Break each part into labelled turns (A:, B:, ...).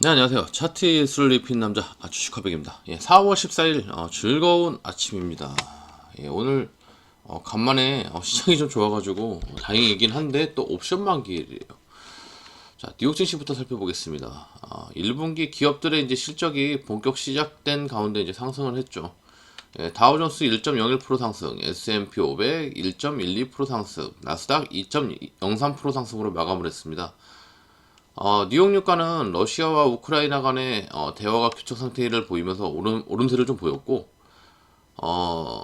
A: 네, 안녕하세요. 차트 예술을 입힌 남자, 아, 주식화백입니다. 예, 4월 14일, 어, 즐거운 아침입니다. 예, 오늘, 어, 간만에, 어, 시장이 좀 좋아가지고, 어, 다행이긴 한데, 또 옵션 만기일이에요. 자, 뉴욕 증시부터 살펴보겠습니다. 아, 1분기 기업들의 이제 실적이 본격 시작된 가운데 이제 상승을 했죠. 예, 다우존스 1.01% 상승, S&P 500 1.12% 상승, 나스닥 2.03% 상승으로 마감을 했습니다. 어, 뉴욕 유가는 러시아와 우크라이나 간의 어, 대화가 교착 상태를 보이면서 오름, 오름세를 좀 보였고, 어,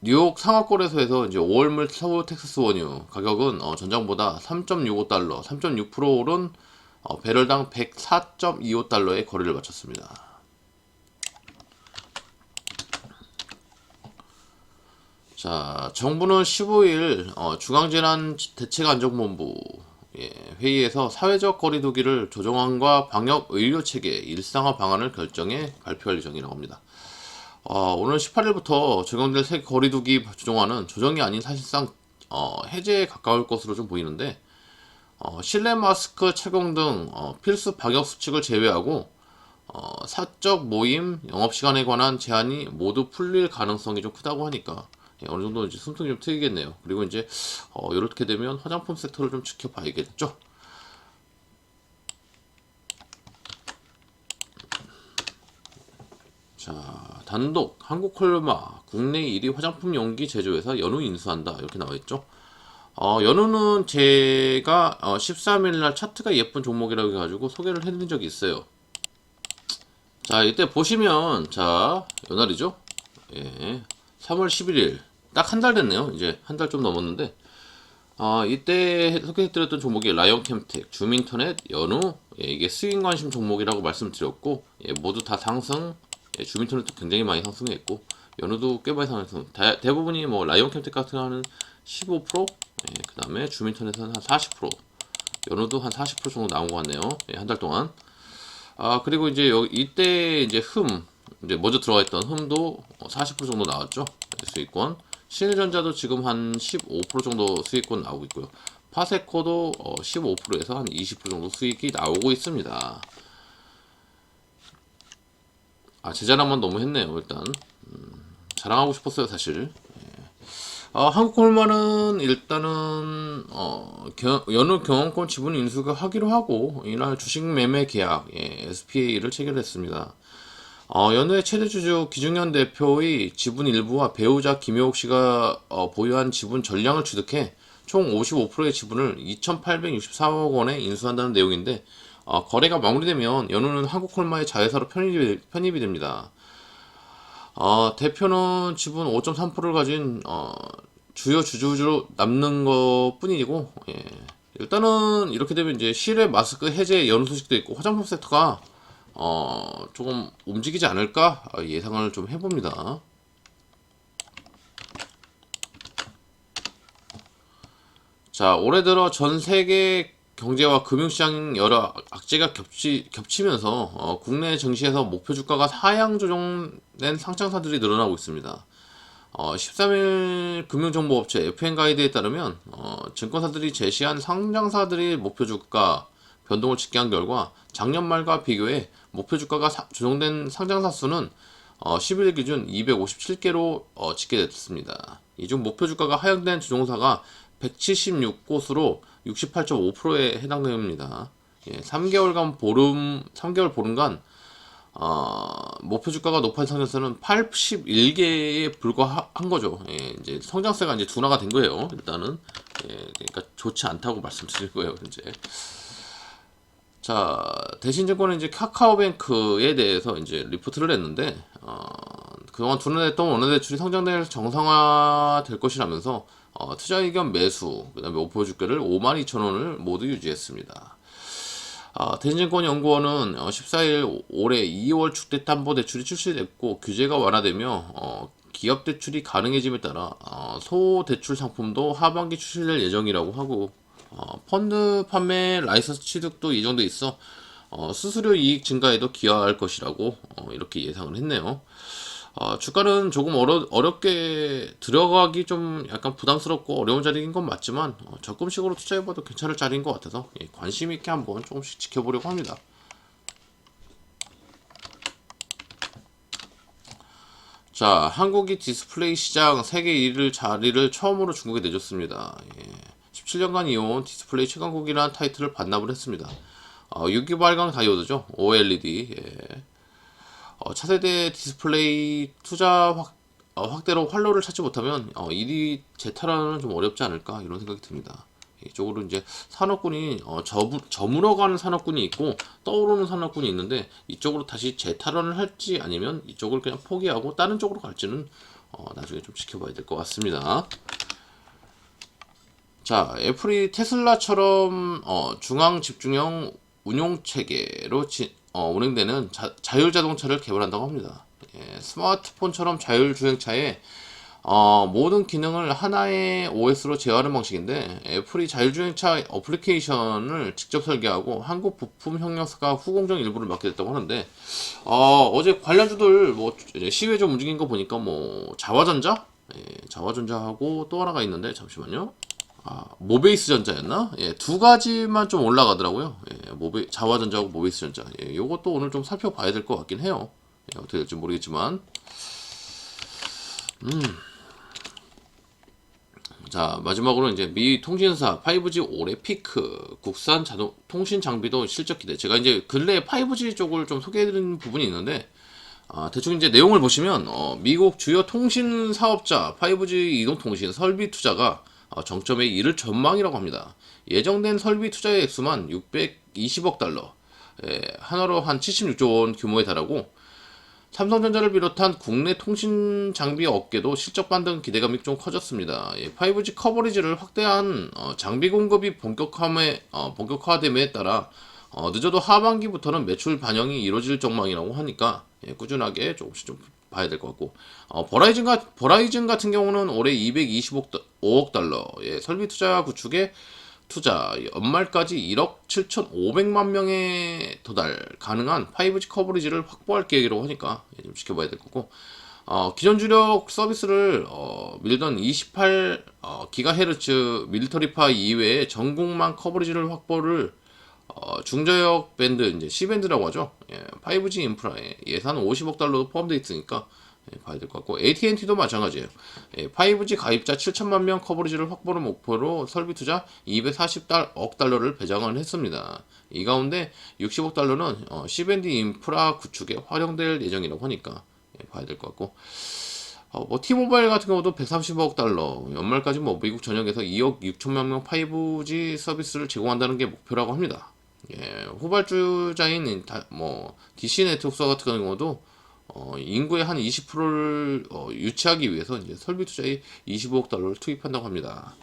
A: 뉴욕 상하거래소에서 이제 5월물 서울 텍사스 원유 가격은 어, 전장보다 3.65달러, 3.6% 오른 어, 배럴당 104.25달러의 거래를 마쳤습니다. 자, 정부는 15일 어, 중앙재난대책안전본부 예, 회의에서 사회적 거리두기를 조정안과 방역 의료 체계 일상화 방안을 결정해 발표할 예정이라고 합니다. 어, 오늘 18일부터 적용될 새 거리두기 조정안은 조정이 아닌 사실상 어, 해제에 가까울 것으로 좀 보이는데 어, 실내 마스크 착용 등 어, 필수 방역 수칙을 제외하고 어, 사적 모임, 영업 시간에 관한 제한이 모두 풀릴 가능성이 좀 크다고 하니까 예, 어느 정도 이제 숨통이 좀 트이겠네요. 그리고 이제 어, 이렇게 되면 화장품 섹터를 좀 지켜봐야겠죠. 자, 단독 한국 콜마 국내 1위 화장품 용기 제조회사 연우 인수한다 이렇게 나와 있죠. 어, 연우는 제가 어, 13일 날 차트가 예쁜 종목이라고 해가지고 소개를 해드린 적이 있어요. 자, 이때 보시면 자 연날이죠. 예, 3월 11일 딱 한 달 됐네요. 이제 한 달 좀 넘었는데 아 이때 소개해드렸던 종목이 라이언 캠텍, 주민터넷, 연우 예, 이게 스윙 관심 종목이라고 말씀드렸고 예, 모두 다 상승. 예, 주민터넷도 굉장히 많이 상승했고 연우도 꽤 많이 상승. 대, 대부분이 뭐 라이언 캠텍 같은 거는 15%, 예, 그 다음에 주민터넷은 한 40%, 연우도 한 40% 정도 나온 것 같네요. 예, 한 달 동안. 아 그리고 이제 여기 이때 이제 흠 이제 먼저 들어가 있던 흠도 40% 정도 나왔죠? 수익권. 신일전자도 지금 한 15% 정도 수익권 나오고 있고요. 파세코도 15%에서 한 20% 정도 수익이 나오고 있습니다. 아 제 자랑만 너무 했네요 일단. 음, 자랑하고 싶었어요 사실. 어, 한국콜마는 일단은 어, 겨, 연우 경영권 지분 인수가 하기로 하고 이날 주식 매매 계약 예, SPA를 체결했습니다. 어, 연우의 최대 주주 기중현 대표의 지분 일부와 배우자 김효옥 씨가 어, 보유한 지분 전량을 취득해 총 55%의 지분을 2,864억 원에 인수한다는 내용인데 어, 거래가 마무리되면 연우는 한국콜마의 자회사로 편입이, 편입이 됩니다. 어, 대표는 지분 5.3%를 가진 어, 주요 주주로 남는 것 뿐이고 예. 일단은 이렇게 되면 이제 실외 마스크 해제 연후 소식도 있고 화장품 섹터가 어, 조금 움직이지 않을까 예상을 좀 해봅니다. 자, 올해 들어 전 세계 경제와 금융시장 여러 악재가 겹치, 겹치면서 어, 국내 증시에서 목표 주가가 하향 조정된 상장사들이 늘어나고 있습니다. 어, 13일 금융정보업체 FN가이드에 따르면 어, 증권사들이 제시한 상장사들의 목표 주가 변동을 집계한 결과 작년 말과 비교해 목표 주가가 사, 조정된 상장사 수는 어, 10일 기준 257개로 어, 집계됐습니다. 이 중 목표 주가가 하향된 주종사가 176곳으로 68.5%에 해당됩니다. 예, 3개월간 보름, 3개월 보름간 어, 목표 주가가 높은 상장사는 81개에 불과한 거죠. 예, 이제 성장세가 이제 둔화가 된 거예요. 일단은 예, 그러니까 좋지 않다고 말씀드릴 거예요. 현재. 자, 대신증권은 이제 카카오뱅크에 대해서 이제 리포트를 했는데 어, 그동안 둔화됐던 원화대출이 성장될 정상화 될 것이라면서 어, 투자 의견 매수, 그 다음에 목표 주가를 52,000원을 모두 유지했습니다. 어, 대신증권연구원은 어, 14일 올해 2월 주택담보대출이 출시됐고 규제가 완화되며 어, 기업 대출이 가능해짐에 따라 어, 소대출 상품도 하반기 출시될 예정이라고 하고 어, 펀드 판매 라이선스 취득도 이 정도 있어 어, 수수료 이익 증가에도 기여할 것이라고 어, 이렇게 예상을 했네요. 어, 주가는 조금 어려, 어렵게 들어가기 좀 약간 부담스럽고 어려운 자리인 건 맞지만 어, 적금식으로 투자해봐도 괜찮을 자리인 것 같아서 예, 관심 있게 한번 조금씩 지켜보려고 합니다. 자, 한국이 디스플레이 시장 세계 1위를 자리를 처음으로 중국에 내줬습니다. 예. 17년간 이어온 디스플레이 최강국이라는 타이틀을 반납을 했습니다. 어, 6기 발광 다이오드죠. OLED. 예. 어, 차세대 디스플레이 투자 확, 어, 확대로 활로를 찾지 못하면 어, 1위 재탈환은 좀 어렵지 않을까 이런 생각이 듭니다. 이쪽으로 이제 산업군이 어, 저부, 저물어가는 산업군이 있고 떠오르는 산업군이 있는데 이쪽으로 다시 재탈환을 할지 아니면 이쪽을 그냥 포기하고 다른 쪽으로 갈지는 어, 나중에 좀 지켜봐야 될 것 같습니다. 자, 애플이 테슬라처럼 어, 중앙 집중형 운용 체계로 지- 어, 운행되는 자, 자율 자동차를 개발한다고 합니다. 예, 스마트폰처럼 자율 주행차에 어, 모든 기능을 하나의 OS로 제어하는 방식인데 애플이 자율주행차 어플리케이션을 직접 설계하고 한국 부품 협력사가 후공정 일부를 맡게 됐다고 하는데 어, 어제 관련주들 뭐 시외 좀 움직인 거 보니까 뭐 자화전자 예, 자화전자하고 또 하나가 있는데 잠시만요. 아, 모베이스 전자였나? 예, 두 가지만 좀 올라가더라고요. 예, 모베, 자화전자하고 모베이스 전자. 예, 요것도 오늘 좀 살펴봐야 될 것 같긴 해요. 예, 어떻게 될지 모르겠지만. 자, 마지막으로 이제 미 통신사 5G 올해 피크, 국산 자동 통신 장비도 실적 기대. 제가 이제 근래 5G 쪽을 좀 소개해드린 부분이 있는데, 아, 대충 이제 내용을 보시면, 어, 미국 주요 통신 사업자 5G 이동 통신 설비 투자가 어, 정점에 이를 전망이라고 합니다. 예정된 설비 투자의 액수만 620억 달러, 예, 하나로 한 76조 원 규모에 달하고, 삼성전자를 비롯한 국내 통신 장비 업계도 실적 반등 기대감이 좀 커졌습니다. 예, 5G 커버리지를 확대한 어, 장비 공급이 본격화에, 어, 본격화됨에 따라 어, 늦어도 하반기부터는 매출 반영이 이루어질 전망이라고 하니까 예, 꾸준하게 조금씩 좀 봐야 될 것 같고. 어, 버라이즌, 가, 버라이즌 같은 경우는 올해 225억 달러 예, 설비 투자 구축에 투자 연말까지 1억 7,500만 명에 도달 가능한 5G 커버리지를 확보할 계획이라고 하니까 예, 좀 지켜봐야 될 거고. 어, 기존 주력 서비스를 어, 밀던 28 어, 기가헤르츠 밀리터리파 이외에 전국만 커버리지를 확보를 어, 중저역 밴드 이제 C 밴드라고 하죠. 예, 5G 인프라에 예산 50억 달러도 포함되어 있으니까 예, 봐야 될 것 같고 AT&T도 마찬가지예요. 예, 5G 가입자 7천만 명 커버리지를 확보를 목표로 설비 투자 240억 달러를 배정을 했습니다. 이 가운데 60억 달러는 어, C밴드 인프라 구축에 활용될 예정이라고 하니까 예, 봐야 될 것 같고 어, 뭐 티모바일 같은 경우도 130억 달러 연말까지 뭐 미국 전역에서 2억 6천만 명 5G 서비스를 제공한다는 게 목표라고 합니다. 예, 후발주자인 다, 뭐 DC 네트워크사 같은 경우도 어, 인구의 한 20%를 어, 유치하기 위해서 이제 설비 투자에 25억 달러를 투입한다고 합니다.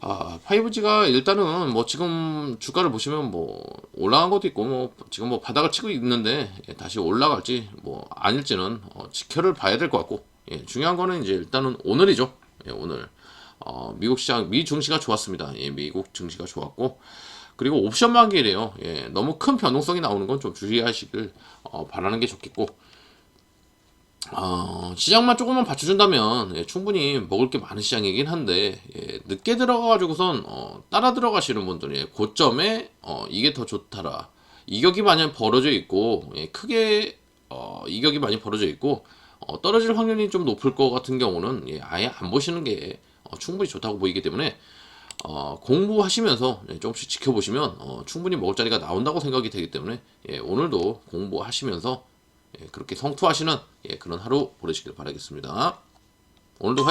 A: 아, 5G가 일단은 뭐 지금 주가를 보시면 뭐 올라간 것도 있고 뭐 지금 뭐 바닥을 치고 있는데 예, 다시 올라갈지 뭐 아닐지는 어, 지켜를 봐야 될 것 같고 예, 중요한 거는 이제 일단은 오늘이죠. 예, 오늘 어, 미국 시장 미 증시가 좋았습니다. 예, 미국 증시가 좋았고 그리고 옵션 만기래요. 예, 너무 큰 변동성이 나오는 건 좀 주의하시길 어, 바라는 게 좋겠고 어, 시장만 조금만 받쳐준다면 예, 충분히 먹을 게 많은 시장이긴 한데 예, 늦게 들어가가지고선 어, 따라 들어가시는 분들이 고점에 어, 이게 더 좋다라 이격이 많이 벌어져 있고 예, 크게 어, 이격이 많이 벌어져 있고 어, 떨어질 확률이 좀 높을 것 같은 경우는 예, 아예 안 보시는 게 어, 충분히 좋다고 보이기 때문에 어, 공부하시면서 예, 조금씩 지켜보시면 어, 충분히 먹을 자리가 나온다고 생각이 되기 때문에 예, 오늘도 공부하시면서 예, 그렇게 성투하시는 예, 그런 하루 보내시길 바라겠습니다. 오늘도 화이팅!